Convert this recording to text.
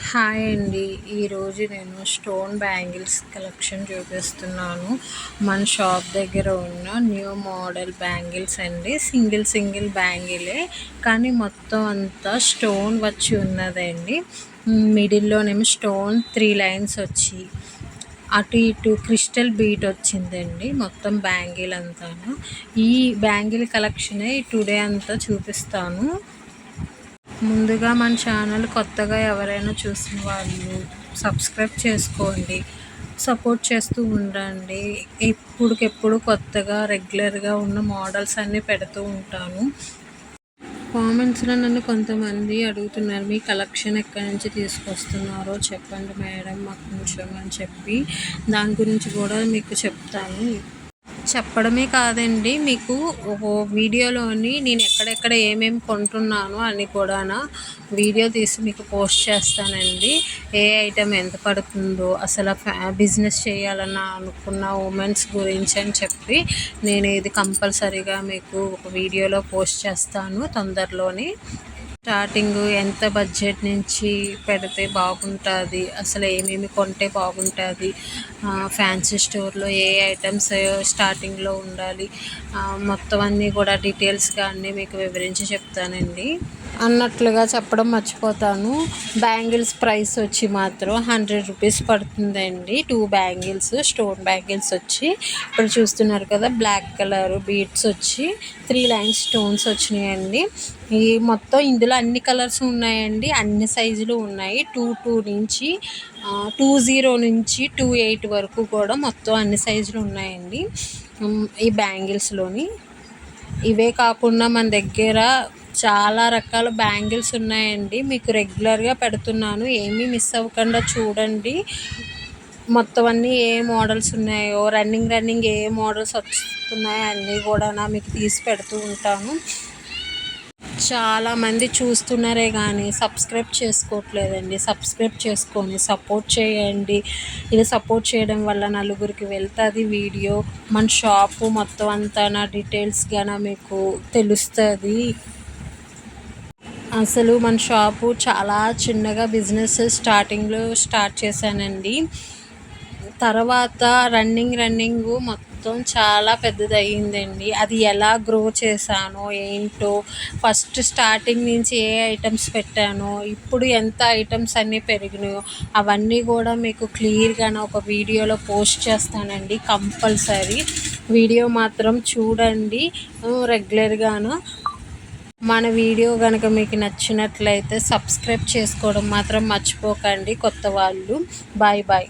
Hi అండి. ఈరోజు నేను స్టోన్ బ్యాంగిల్స్ కలెక్షన్ చూపిస్తున్నాను. మన షాప్ దగ్గర ఉన్న న్యూ మోడల్ బ్యాంగిల్స్ అండి. సింగిల్ సింగిల్ బ్యాంగిలే. కానీ మొత్తం అంతా స్టోన్ వచ్చి ఉన్నదండి. మిడిల్లోనేమో స్టోన్ త్రీ లైన్స్ వచ్చి అటు ఇటు క్రిస్టల్ బీట్ వచ్చిందండి మొత్తం బ్యాంగిల్ అంతాను. ఈ బ్యాంగిల్ కలెక్షనే టుడే అంతా చూపిస్తాను. ముందుగా మన ఛానల్ కొత్తగా ఎవరైనా చూసిన వాళ్ళు సబ్స్క్రైబ్ చేసుకోండి. సపోర్ట్ చేస్తూ ఉండండి. ఇప్పుడుకెప్పుడు కొత్తగా రెగ్యులర్గా ఉన్న మోడల్స్ అన్నీ పెడుతూ ఉంటాను. కామెంట్స్లో నన్ను కొంతమంది అడుగుతున్నారు మీ కలెక్షన్ ఎక్కడి నుంచి తీసుకొస్తున్నారో చెప్పండి మేడం మాకు కొంచెం అని చెప్పి. దాని గురించి కూడా మీకు చెప్తాను. చెప్పడమే కాదండి. మీకు వీడియోలోని నేను ఎక్కడెక్కడ ఏమేమి కొంటున్నాను అని కూడా వీడియో తీసి మీకు పోస్ట్ చేస్తానండి. ఏ ఐటెం ఎంత పడుతుందో అసలు బిజినెస్ చేయాలన్న అనుకున్న ఉమెన్స్ గురించి అని చెప్పి నేను ఇది కంపల్సరీగా మీకు ఒక వీడియోలో పోస్ట్ చేస్తాను తొందరలోనే. స్టార్టింగ్ ఎంత బడ్జెట్ నుంచి పెడితే బాగుంటుంది అసలు ఏమేమి కొంటే బాగుంటుంది ఫ్యాన్సీ స్టోర్లో ఏ ఐటమ్స్ స్టార్టింగ్లో ఉండాలి మొత్తం అన్నీ కూడా డీటెయిల్స్గా అన్నీ మీకు వివరించి చెప్తానండి. అన్నట్లుగా చెప్పడం మర్చిపోతాను. బ్యాంగిల్స్ ప్రైస్ వచ్చి మాత్రం హండ్రెడ్ రూపీస్ పడుతుందండి. టూ బ్యాంగిల్స్ స్టోన్ బ్యాంగిల్స్ వచ్చి ఇప్పుడు చూస్తున్నారు కదా బ్లాక్ కలర్ బీడ్స్ వచ్చి త్రీ లైన్స్ స్టోన్స్ వచ్చినాయండి. ఈ మొత్తం ఇందులో అన్ని కలర్స్ ఉన్నాయండి. అన్ని సైజులు ఉన్నాయి. టూ టూ నుంచి టూ జీరో నుంచి టూ ఎయిట్ వరకు కూడా మొత్తం అన్ని సైజులు ఉన్నాయండి. ఈ బ్యాంగిల్స్లోని ఇవే కాకుండా మన దగ్గర చాలా రకాల బ్యాంగిల్స్ ఉన్నాయండి. మీకు రెగ్యులర్గా పెడుతున్నాను. ఏమీ మిస్ అవ్వకుండా చూడండి. మొత్తం అన్నీ ఏ మోడల్స్ ఉన్నాయో రన్నింగ్ రన్నింగ్ ఏ మోడల్స్ వస్తున్నాయో అన్నీ కూడా మీకు తీసి పెడుతూ ఉంటాను. చాలామంది చూస్తున్నారే కానీ సబ్స్క్రైబ్ చేసుకోవట్లేదండి. సబ్స్క్రైబ్ చేసుకొని సపోర్ట్ చేయండి. ఇది సపోర్ట్ చేయడం వల్ల నలుగురికి వెళ్తుంది వీడియో. మన షాపు మొత్తం అంతా నా కానీ మీకు తెలుస్తుంది. అసలు మన షాపు చాలా చిన్నగా బిజినెస్ స్టార్టింగ్లో స్టార్ట్ చేశానండి. తర్వాత రన్నింగ్ రన్నింగ్ మొత్తం చాలా పెద్దదయ్యిందండి. అది ఎలా గ్రో చేశానో ఏంటో ఫస్ట్ స్టార్టింగ్ నుంచి ఏ ఐటమ్స్ పెట్టానో ఇప్పుడు ఎంత ఐటమ్స్ అన్నీ పెరిగినాయో అవన్నీ కూడా మీకు క్లియర్గా ఒక వీడియోలో పోస్ట్ చేస్తానండి కంపల్సరీ. వీడియో మాత్రం చూడండి రెగ్యులర్గాను. మన వీడియో కనుక మీకు నచ్చినట్లయితే సబ్స్క్రైబ్ చేసుకోవడం మాత్రం మర్చిపోకండి కొత్త వాళ్ళు. Bye bye.